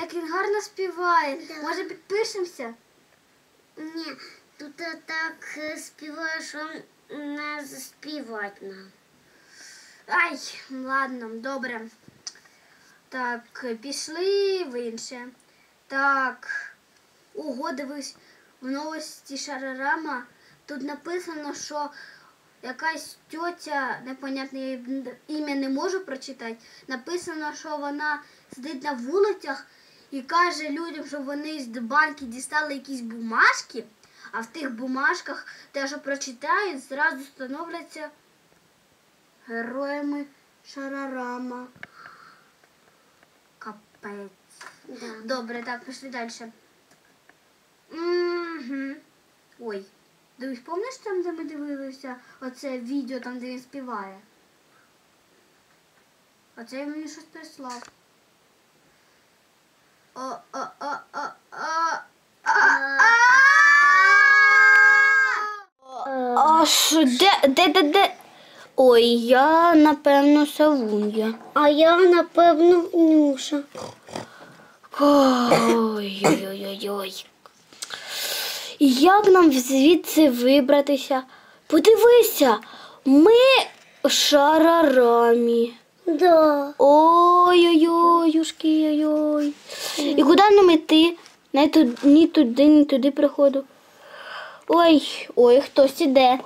як він гарно співає. Да. Може підпишемося? Ні, тут так співає, що не заспівати нам. Ай, ладно, добре. Так, пішли в інше. Так. Ого, дивись, в новості Шарарама тут написано, що якась тьотя, непонятне ім'я не можу прочитати. Написано, що вона сидить на вулицях і каже людям, щоб вони з банки дістали якісь бумажки, а в тих бумажках те, що прочитають, зразу становляться героями Шарарама. Капець. Да. Добре, так, пішли далі. Угу. Ой. Дивись, пам'ятаєш там, де ми дивилися оце відео, там, де він співає? Оце він мені щось прислав. А що, де, де, де, де? Ой, я, напевно, Савунья. А я, напевно, Нюша. Ой-ой-ой-ой. Як нам звідси вибратися? Подивися, ми шарарамі. Да. Ой-ой-ой, юшки, ой-ой. І куди нам іти? Не туди, ні туди, ні туди приходу. Ой, ой, хтось іде.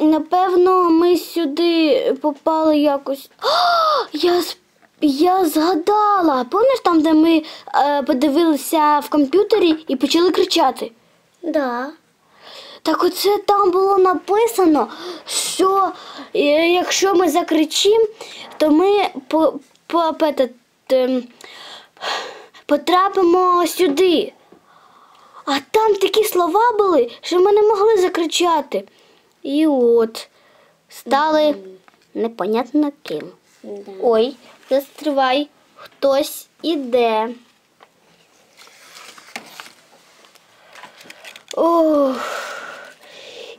Напевно, ми сюди попали якось. О, я, я згадала. Пам'ятаєш там, де ми е, подивилися в комп'ютері і почали кричати? Да. Так оце там було написано, що е, якщо ми закричимо, то ми по, по, петет, ем, потрапимо сюди. А там такі слова були, що ми не могли закричати. І от стали непонятно ким. Ой, застривай, хтось іде. Ох,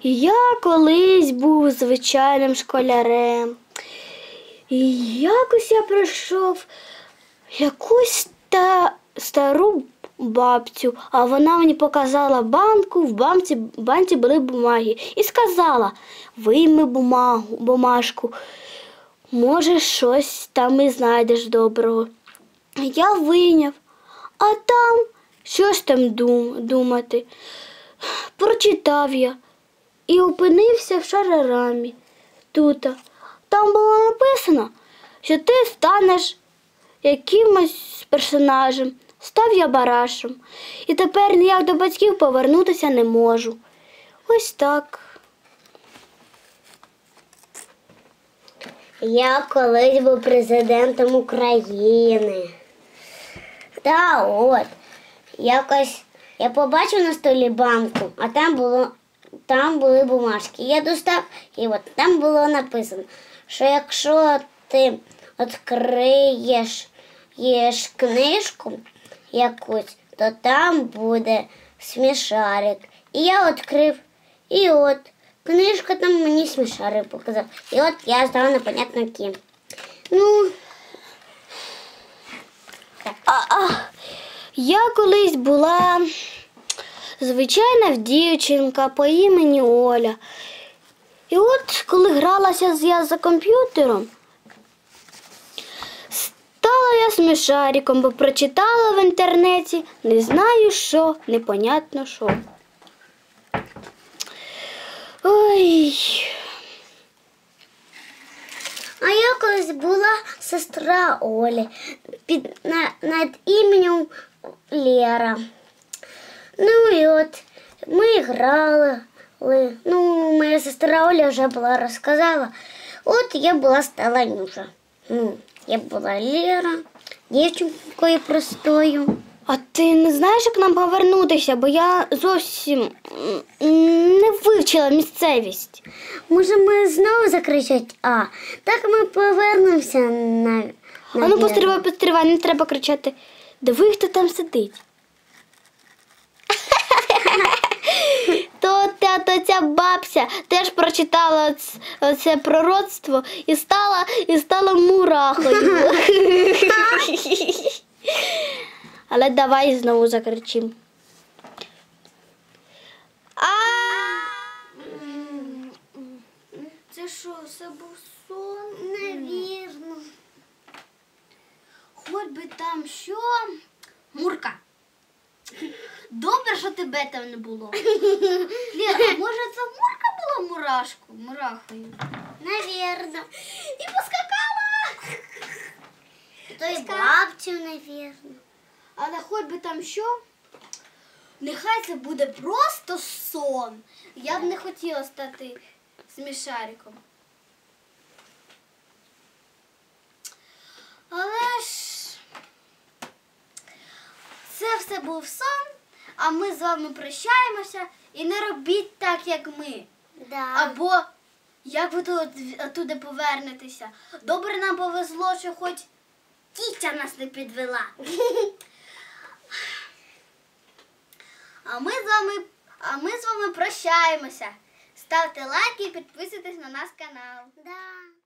я колись був звичайним школярем. І якось я пройшов якусь та стару бабцю, а вона мені показала банку, в банці, банці були бумаги, і сказала: вийми бумагу, бумажку, може, щось там і знайдеш доброго. Я вийняв, а там що ж там дум, думати? Прочитав я і опинився в шарарамі. Тут. Там було написано, що ти станеш якимось персонажем. Став я барашем. І тепер ніяк до батьків повернутися не можу. Ось так. Я колись був президентом України. Та от. Якось я побачив на столі банку, а там було там були бумажки. Я достав, і от там було написано, що якщо ти відкриєш єш книжку якусь, то там буде смішарик. І я відкрив, і от книжка там мені смішарик показав. І от я стала непонятно ким. Ну, А, а, я колись була звичайна дівчинка по імені Оля. І от коли гралася я за комп'ютером, стала я смішариком, бо прочитала в інтернеті не знаю що, непонятно що. Ой. А колись була сестра Олі під на, над іменем Лера. Ну і от ми грали. Ну, моя сестра Оля вже була розказала. От я була стала Нюша. Ну, я була Лера, дівчинкою простою. А ти не знаєш, як нам повернутися, бо я зовсім не вивчила місцевість. Може, ми знову закричать А. Так ми повернемося на. на А ну постривай, постривай, не треба кричати. Диви, хто там сидить. Катя теж прочитала це пророцтво і стала, і стала мурахою. Але давай знову закричимо. А! Це що, це був сон? Навірно. Хоч би там що. Мурка. Добре, що тебе там не було. Ліра, може це Мурка була мурашку, мурахою? Навірно. І поскакала. То й бабцю, навірно. Але хоч би там що. Нехай це буде просто сон. Я б не хотіла стати смішариком. Але ж це все був сон, а ми з вами прощаємося і не робіть так, як ми. Да. Або як ви туди повернетеся? Добре нам повезло, що хоч тітя нас не підвела. А ми з вами, а ми з вами прощаємося. Ставте лайки і підписуйтесь на наш канал. Да.